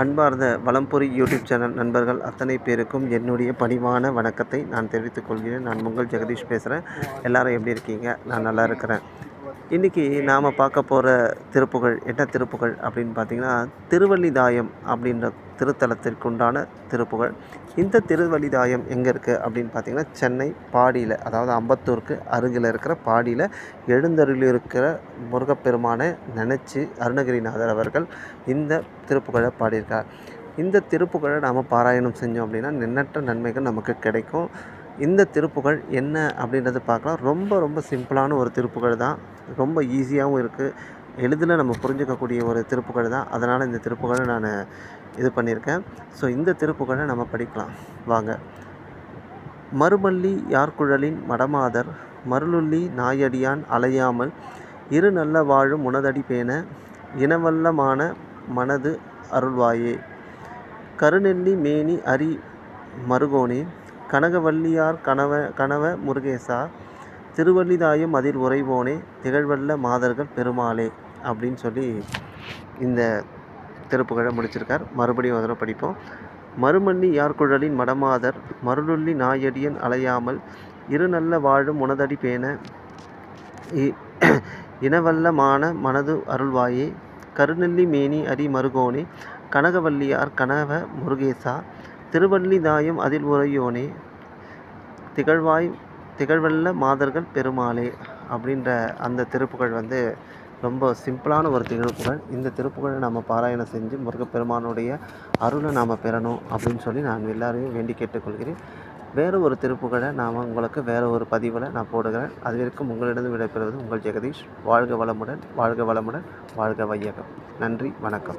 அன்பார்ந்த வலம்புரி YouTube channel நண்பர்கள் அத்தனை பேருக்கும் என்னுடைய பணிவான வணக்கத்தை நான் தெரிவித்துக் கொள்கிறேன். நான் உங்கள் ஜெகதீஷ் பேசுகிறேன் எல்லாரும் எப்படி இருக்கீங்க? நான் நல்லா இருக்கிறேன். இன்றைக்கி நாம் பார்க்க போகிற திருப்புகழ் என்ன திருப்புகழ் அப்படின்னு பார்த்தீங்கன்னா திருவள்ளிதாயம் அப்படின்ற திருத்தலத்திற்குண்டான திருப்புகழ். இந்த திருவள்ளிதாயம் எங்கே இருக்குது அப்படின்னு பார்த்தீங்கன்னா சென்னை பாடியில் அதாவது அம்பத்தூருக்கு அருகில் இருக்கிற பாடியில் எழுந்தருளி இருக்கிற முருகப்பெருமானை நினச்சி அருணகிரிநாதர் அவர்கள் இந்த திருப்புகழை பாடியிருக்கார். இந்த திருப்புகழை நாம் பாராயணம் செஞ்சோம் அப்படின்னா எண்ணற்ற நன்மைகள் நமக்கு கிடைக்கும். இந்த திருப்புகழ் என்ன அப்படின்றத பார்க்கலாம். ரொம்ப ரொம்ப சிம்பிளான ஒரு திருப்புகழ் தான். ரொம்ப ஈஸியாகவும் இருக்குது எளிதில் நம்ம புரிஞ்சுக்கக்கூடிய ஒரு திருப்புகள் தான். அதனால் இந்த திருப்புகளை நான் இது பண்ணியிருக்கேன். ஸோ இந்த திருப்புகழை நம்ம படிக்கலாம். வாங்க. மறுமல்லி யார்குழலின் மடமாதர் மருளுள்ளி நாயடியான் அலையாமல் இரு நல்ல வாழும் உனதடி பேண இனவல்லமான மனது அருள்வாயே. கருநெல்லி மேனி அரி மருகோனே கனகவல்லியார் கனவ கனவ முருகேசா திருவள்ளிதாயும் அதில் உறைவோனே திகழ்வல்ல மாதர்கள் பெருமாளே அப்படின்னு சொல்லி இந்த திருப்புகழை முடிச்சிருக்கார். மறுபடியும் ஒரு படிப்போம். மறுமண்ணி யார்குழலின் மடமாதர் மருளுள்ளி நாயடியன் அலையாமல் இரு நல்ல வாழும் உனதடி பேண இ- இனவல்லமான மனது அருள்வாயே கருநெல்லி மேனி அரி மருகோனே கனகவல்லியார் கனவ முருகேசா திருவல்லிதாயம் அதில் உறையோனே திகழ்வாய் திகழ்வல்ல மாதர்கள் பெருமாளே அப்படின்ற அந்த திருப்புகழ் வந்து ரொம்ப சிம்பிளான ஒரு திருப்புகழ் இந்த திருப்புகழை நம்ம பாராயணம் செஞ்சு முருகப்பெருமானுடைய அருளை நாம் பெறணும் அப்படின்னு சொல்லி நான் எல்லாரையும் வேண்டி கேட்டுக்கொள்கிறேன். வேறு ஒரு திருப்புகழை நாம் உங்களுக்கு வேறு ஒரு பதிவில் நான் போடுகிறேன். அது வரைக்கும் உங்களிடம் விடைபெறுவது உங்கள் ஜெகதீஷ். வாழ்க வளமுடன் வாழ்க வளமுடன் வாழ்க வையகம். நன்றி வணக்கம்.